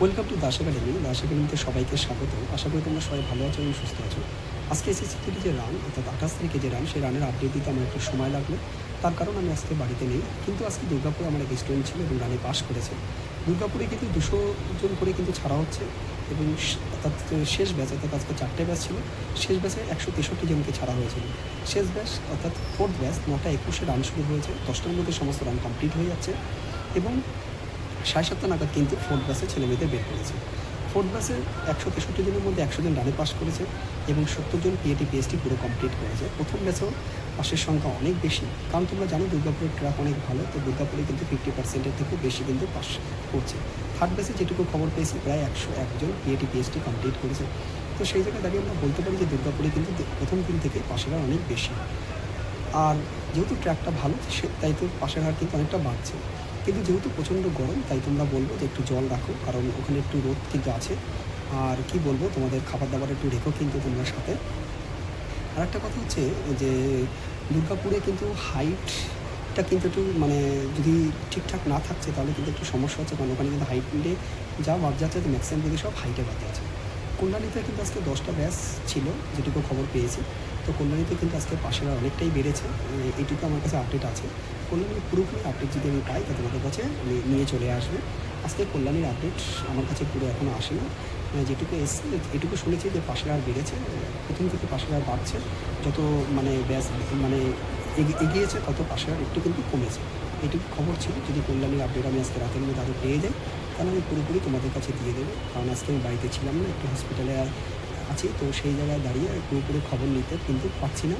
Welcome to Das academy Das একাডেমিতে সবাইকে স্বাগত। আশা করি তোমরা সবাই ভালো আছো এবং সুস্থ আছো। আজকে এসএসসি থেকে যে রান অর্থাৎ আঠাশ তারিখে যে রান সেই রানের আপডেট দিতে আমার একটু সময় লাগল। তার কারণ আমি আজকে বাড়িতে নেই। কিন্তু আজকে দুর্গাপুরে আমার এক স্টুডেন্ট ছিল এবং রানে পাস করেছে। দুর্গাপুরে কিন্তু দুশো জন করে কিন্তু ছাড়া হচ্ছে এবং অর্থাৎ শেষ ব্যাচ অর্থাৎ আজকে চারটে ব্যাচ ছিল। শেষ ব্যাচে একশো তেষট্টি জনকে ছাড়া হয়েছিল। শেষ ব্যাচ অর্থাৎ ফোর্থ ব্যাচ নটা একুশে রান শুরু হয়েছে। দশটার মধ্যে সমস্ত রান কমপ্লিট হয়ে যাচ্ছে। এবং সাড়ে সাতটা নাগাদ কিন্তু ফোর্থ ব্যাচে ছেলে মেয়েদের বের করেছে। ফোর্থ ব্যাচে একশো তেষট্টি জনের মধ্যে একশো জন রানে পাস করেছে এবং সত্তর জন পিএটি পিএসটি পুরো কমপ্লিট করেছে। প্রথম ব্যাচেও পাশের সংখ্যা অনেক বেশি। কারণ তোমরা জানো দুর্গাপুরের ট্র্যাক অনেক ভালো, তো দুর্গাপুরে কিন্তু ফিফটি পার্সেন্টের থেকেও বেশি কিন্তু পাস করছে। থার্ড ব্যাচে যেটুকু খবর পেয়েছি, প্রায় একশো একজন পিএটি পিএসটি কমপ্লিট করেছে। তো সেই জায়গায় দাঁড়িয়ে আমরা বলতে পারি যে দুর্গাপুরে কিন্তু প্রথম দিন থেকে পাশের হার অনেক বেশি। আর যেহেতু ট্র্যাকটা ভালো, সে তাই তো পাশের হার কিন্তু অনেকটা বাড়ছে। কিন্তু যেহেতু প্রচণ্ড গরম, তাই তোমরা বলব যে একটু জল রাখো, কারণ ওখানে একটু রোদ কিন্তু আছে। আর কি বলব, তোমাদের খাবার দাবার একটু রেখো কিন্তু তোমরা সাথে। আর একটা কথা হচ্ছে যে, দুর্গাপুরে কিন্তু হাইটটা কিন্তু একটু মানে যদি ঠিকঠাক না থাকছে, তাহলে কিন্তু একটু সমস্যা হচ্ছে, কারণ ওখানে কিন্তু হাইটে যা বাদ যাচ্ছে ম্যাক্সিমাম কিন্তু সব হাইটে বাদ যাচ্ছে। কল্যাণীতে কিন্তু আজকে দশটা ব্যাস ছিল, যেটুকু খবর পেয়েছি। তো কল্যাণীতে কিন্তু আজকে পাশের অনেকটাই বেড়েছে এটুকু আমার কাছে আপডেট আছে। কল্যাণীর পুরোপুরি আপডেট যদি আমি পাই তা তোমাদের কাছে নিয়ে চলে আসবে। আজকে কল্যাণীর আপডেট আমার কাছে পুরো এখনও আসেনি। আহ, যেটুকু এসছে এটুকু শুনেছি যে পাশের আর বেড়েছে প্রথম থেকে পাশের আর বাড়ছে। যত মানে ব্যাচ মানে এগি- এগিয়েছে তত পাশের আর একটু কিন্তু কমেছে। এটুকু খবর ছিল যদি কল্যাণীর আপডেট আমি আজকে রাতের মধ্যে আরও পেয়ে যাই তাহলে আমি পুরোপুরি তোমাদের কাছে দিয়ে দেবো। কারণ আজকে আমি বাড়িতে ছিলাম না একটু হসপিটালে আছি, তো সেই জায়গায় দাঁড়িয়ে পুরোপুরি খবর নিতে কিন্তু পাচ্ছি না।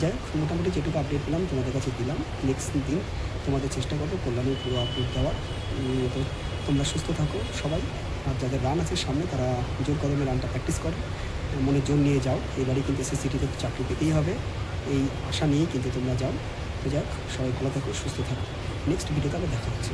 যাই হোক, মোটামুটি যেটুকু আপডেট পেলাম, তোমাদের কাছে দিলাম। নেক্সট দিন তোমাদের চেষ্টা করব কল্যাণীর পুরো আপডেট দেওয়ার। তো তোমরা সুস্থ থাকো সবাই। আর যাদের রান আছে সামনে, তারা জোর কদমে রানটা প্র্যাকটিস করো। মনে জোর নিয়ে যাও। এবারে কিন্তু এসএসসিটিতে চাকরি পেতেই হবে। এই আশা নিয়েই কিন্তু তোমরা যাও। তো যাক সবাই ভালো থাকো, সুস্থ থাকো। নেক্সট ভিডিওতে আবার দেখা হচ্ছে।